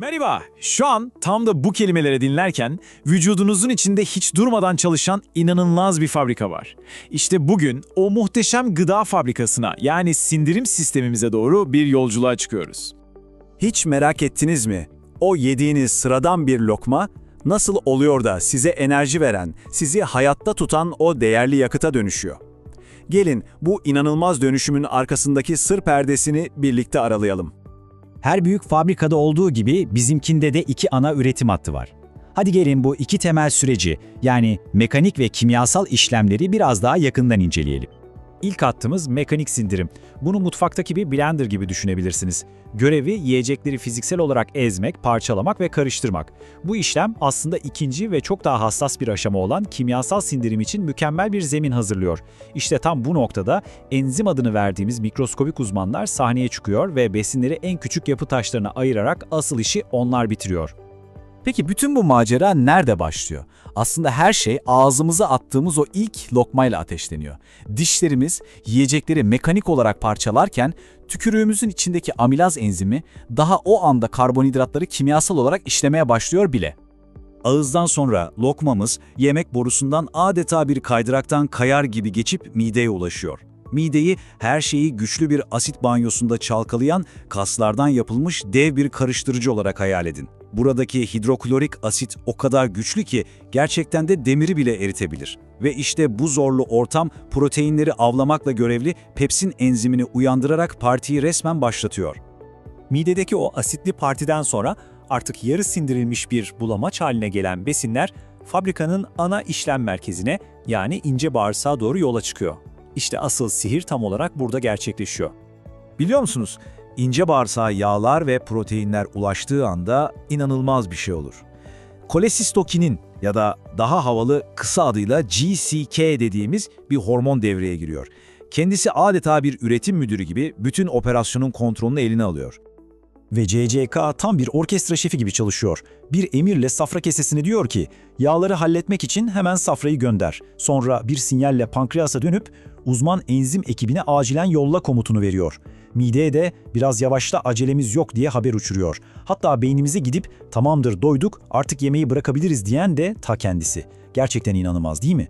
Merhaba, şu an tam da bu kelimeleri dinlerken vücudunuzun içinde hiç durmadan çalışan inanılmaz bir fabrika var. İşte bugün o muhteşem gıda fabrikasına yani sindirim sistemimize doğru bir yolculuğa çıkıyoruz. Hiç merak ettiniz mi? O yediğiniz sıradan bir lokma nasıl oluyor da size enerji veren, sizi hayatta tutan o değerli yakıta dönüşüyor? Gelin bu inanılmaz dönüşümün arkasındaki sır perdesini birlikte aralayalım. Her büyük fabrikada olduğu gibi bizimkinde de iki ana üretim hattı var. Hadi gelin bu iki temel süreci yani mekanik ve kimyasal işlemleri biraz daha yakından inceleyelim. İlk hattımız mekanik sindirim. Bunu mutfaktaki bir blender gibi düşünebilirsiniz. Görevi yiyecekleri fiziksel olarak ezmek, parçalamak ve karıştırmak. Bu işlem aslında ikinci ve çok daha hassas bir aşama olan kimyasal sindirim için mükemmel bir zemin hazırlıyor. İşte tam bu noktada enzim adını verdiğimiz mikroskobik uzmanlar sahneye çıkıyor ve besinleri en küçük yapı taşlarına ayırarak asıl işi onlar bitiriyor. Peki bütün bu macera nerede başlıyor? Aslında her şey ağzımıza attığımız o ilk lokmayla ateşleniyor. Dişlerimiz yiyecekleri mekanik olarak parçalarken tükürüğümüzün içindeki amilaz enzimi daha o anda karbonhidratları kimyasal olarak işlemeye başlıyor bile. Ağızdan sonra lokmamız yemek borusundan adeta bir kaydıraktan kayar gibi geçip mideye ulaşıyor. Mideyi her şeyi güçlü bir asit banyosunda çalkalayan kaslardan yapılmış dev bir karıştırıcı olarak hayal edin. Buradaki hidroklorik asit o kadar güçlü ki gerçekten de demiri bile eritebilir. Ve işte bu zorlu ortam proteinleri avlamakla görevli pepsin enzimini uyandırarak partiyi resmen başlatıyor. Midedeki o asitli partiden sonra artık yarı sindirilmiş bir bulamaç haline gelen besinler fabrikanın ana işlem merkezine yani ince bağırsağa doğru yola çıkıyor. İşte asıl sihir tam olarak burada gerçekleşiyor. Biliyor musunuz? İnce bağırsağa yağlar ve proteinler ulaştığı anda inanılmaz bir şey olur. Kolesistokinin ya da daha havalı kısa adıyla GCK dediğimiz bir hormon devreye giriyor. Kendisi adeta bir üretim müdürü gibi bütün operasyonun kontrolünü eline alıyor. Ve CCK tam bir orkestra şefi gibi çalışıyor. Bir emirle safra kesesini diyor ki, yağları halletmek için hemen safrayı gönder. Sonra bir sinyalle pankreasa dönüp uzman enzim ekibine acilen yolla komutunu veriyor. Mideye de biraz yavaşla acelemiz yok diye haber uçuruyor. Hatta beynimize gidip tamamdır doyduk artık yemeği bırakabiliriz diyen de ta kendisi. Gerçekten inanılmaz değil mi?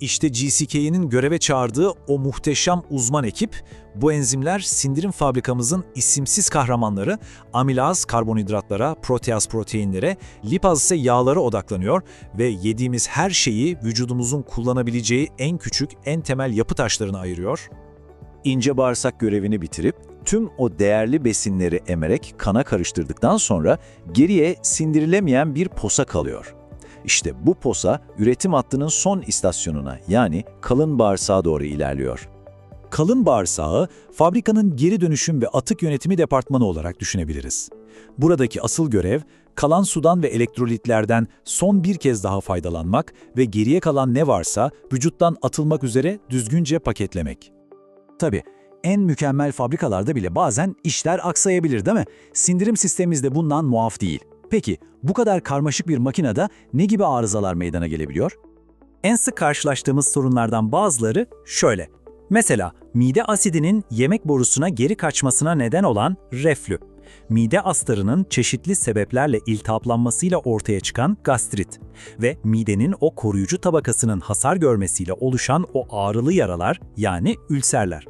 İşte GCK'nin göreve çağırdığı o muhteşem uzman ekip, bu enzimler sindirim fabrikamızın isimsiz kahramanları amilaz karbonhidratlara, proteaz proteinlere, lipaz ise yağlara odaklanıyor ve yediğimiz her şeyi vücudumuzun kullanabileceği en küçük, en temel yapı taşlarına ayırıyor. İnce bağırsak görevini bitirip tüm o değerli besinleri emerek kana karıştırdıktan sonra geriye sindirilemeyen bir posa kalıyor. İşte bu posa üretim hattının son istasyonuna yani kalın bağırsağa doğru ilerliyor. Kalın bağırsağı fabrikanın geri dönüşüm ve atık yönetimi departmanı olarak düşünebiliriz. Buradaki asıl görev kalan sudan ve elektrolitlerden son bir kez daha faydalanmak ve geriye kalan ne varsa vücuttan atılmak üzere düzgünce paketlemek. Tabii en mükemmel fabrikalarda bile bazen işler aksayabilir değil mi? Sindirim sistemimiz de bundan muaf değil. Peki bu kadar karmaşık bir makinede ne gibi arızalar meydana gelebiliyor? En sık karşılaştığımız sorunlardan bazıları şöyle. Mesela mide asidinin yemek borusuna geri kaçmasına neden olan reflü. Mide astarının çeşitli sebeplerle iltihaplanmasıyla ortaya çıkan gastrit ve midenin o koruyucu tabakasının hasar görmesiyle oluşan o ağrılı yaralar yani ülserler.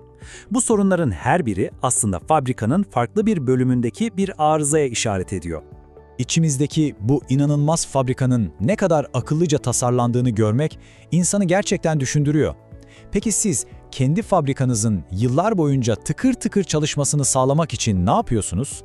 Bu sorunların her biri aslında fabrikanın farklı bir bölümündeki bir arızaya işaret ediyor. İçimizdeki bu inanılmaz fabrikanın ne kadar akıllıca tasarlandığını görmek insanı gerçekten düşündürüyor. Peki siz kendi fabrikanızın yıllar boyunca tıkır tıkır çalışmasını sağlamak için ne yapıyorsunuz?